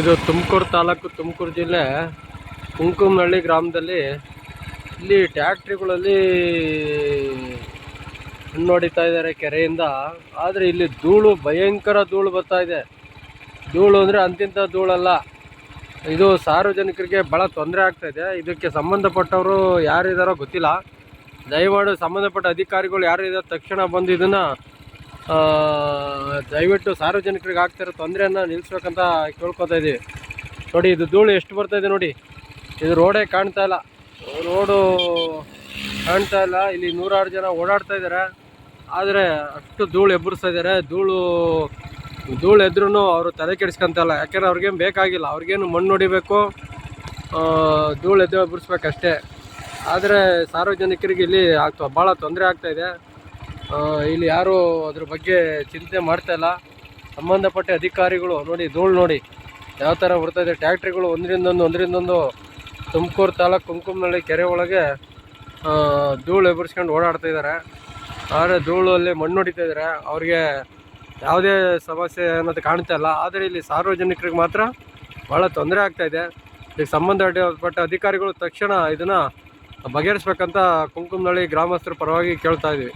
ಇದು ತುಮಕೂರು ತಾಲೂಕು, ತುಮಕೂರು ಜಿಲ್ಲೆ ಕುಂಕುಮನಹಳ್ಳಿ ಗ್ರಾಮದಲ್ಲಿ ಇಲ್ಲಿ ಟ್ಯಾಕ್ಟ್ರಿಗಳಲ್ಲಿ ಹೊಡಿತಾ ಇದ್ದಾರೆ ಕೆರೆಯಿಂದ. ಆದರೆ ಇಲ್ಲಿ ಧೂಳು, ಭಯಂಕರ ಧೂಳು ಬರ್ತಾ ಇದೆ. ಧೂಳು ಅಂದರೆ ಅಂತಿಂತ ಧೂಳಲ್ಲ. ಇದು ಸಾರ್ವಜನಿಕರಿಗೆ ಭಾಳ ತೊಂದರೆ ಆಗ್ತಾ ಇದೆ. ಇದಕ್ಕೆ ಸಂಬಂಧಪಟ್ಟವರು ಯಾರಿದ್ದಾರೋ ಗೊತ್ತಿಲ್ಲ. ದಯಮಾಡಿ ಸಂಬಂಧಪಟ್ಟ ಅಧಿಕಾರಿಗಳು ಯಾರು ಇದ್ದಾರೆ ತಕ್ಷಣ ಬಂದು ಇದನ್ನು ದಯವಿಟ್ಟು ಸಾರ್ವಜನಿಕರಿಗೆ ಆಗ್ತಿರೋ ತೊಂದರೆಯನ್ನು ನಿಲ್ಲಿಸ್ಬೇಕಂತ ಕೇಳ್ಕೊತಾ ಇದ್ದೀವಿ ನೋಡಿ ಇದು ಧೂಳು ಎಷ್ಟು ಬರ್ತಾ ಇದೆ ನೋಡಿ. ಇದು ರೋಡೇ ಕಾಣ್ತಾ ಇಲ್ಲ. ರೋಡು ಕಾಣ್ತಾ ಇಲ್ಲ. ಇಲ್ಲಿ ನೂರಾರು ಜನ ಓಡಾಡ್ತಾ ಇದ್ದಾರೆ. ಆದರೆ ಅಷ್ಟು ಧೂಳು ಎಬ್ಬರಿಸ್ತಾ ಇದ್ದಾರೆ. ಧೂಳು ಧೂಳು ಎದ್ರೂ ಅವರು ತಲೆ ಕೆಡಿಸ್ಕೊಂತಲ್ಲ ಯಾಕೆಂದ್ರೆ ಅವ್ರಿಗೇನು ಬೇಕಾಗಿಲ್ಲ. ಅವ್ರಿಗೇನು ಮಣ್ಣು ಹೊಡಿಬೇಕು ಧೂಳು ಎದ್ದು ಎಬ್ಬರಿಸ್ಬೇಕಷ್ಟೇ ಆದರೆ ಸಾರ್ವಜನಿಕರಿಗೆ ಇಲ್ಲಿ ಆಗ್ತಾ ಭಾಳ ತೊಂದರೆ ಆಗ್ತಾ ಇದೆ. ಆ, ಇಲ್ಲಿ ಯಾರು ಅದ್ರ ಬಗ್ಗೆ ಚಿಂತೆ ಮಾಡ್ತಾ ಇಲ್ಲ. ಸಂಬಂಧಪಟ್ಟ ಅಧಿಕಾರಿಗಳು ನೋಡಿ, ಧೂಳು ನೋಡಿ. ಯಾವ ಥರ ಬರ್ತಾಯಿದೆ ಟ್ಯಾಕ್ಟ್ರಿಗಳು ಒಂದರಿಂದೊಂದು ಒಂದರಿಂದೊಂದು ತುಮಕೂರು ತಾಲೂಕು ಕುಂಕುಮನಹಳ್ಳಿ ಕೆರೆ ಒಳಗೆ ಧೂಳು ಎಬ್ಬರಿಸ್ಕೊಂಡು ಓಡಾಡ್ತಾ ಇದ್ದಾರೆ. ಆದರೆ ಧೂಳಲ್ಲಿ ಮಣ್ಣು ಹೊಡಿತಾ ಇದ್ದಾರೆ. ಅವ್ರಿಗೆ ಯಾವುದೇ ಸಮಸ್ಯೆ ಅನ್ನೋದು ಕಾಣ್ತಾ ಇಲ್ಲ. ಆದರೆ ಇಲ್ಲಿ ಸಾರ್ವಜನಿಕರಿಗೆ ಮಾತ್ರ ಭಾಳ ತೊಂದರೆ ಆಗ್ತಾ ಇದೆ. ಇದಕ್ಕೆ ಸಂಬಂಧಪಟ್ಟ ಅಧಿಕಾರಿಗಳು ತಕ್ಷಣ ಇದನ್ನು ಬಗೆಹರಿಸ್ಬೇಕಂತ ಕುಂಕುಮನಹಳ್ಳಿ ಗ್ರಾಮಸ್ಥರ ಪರವಾಗಿ ಕೇಳ್ತಾ ಇದ್ದೀವಿ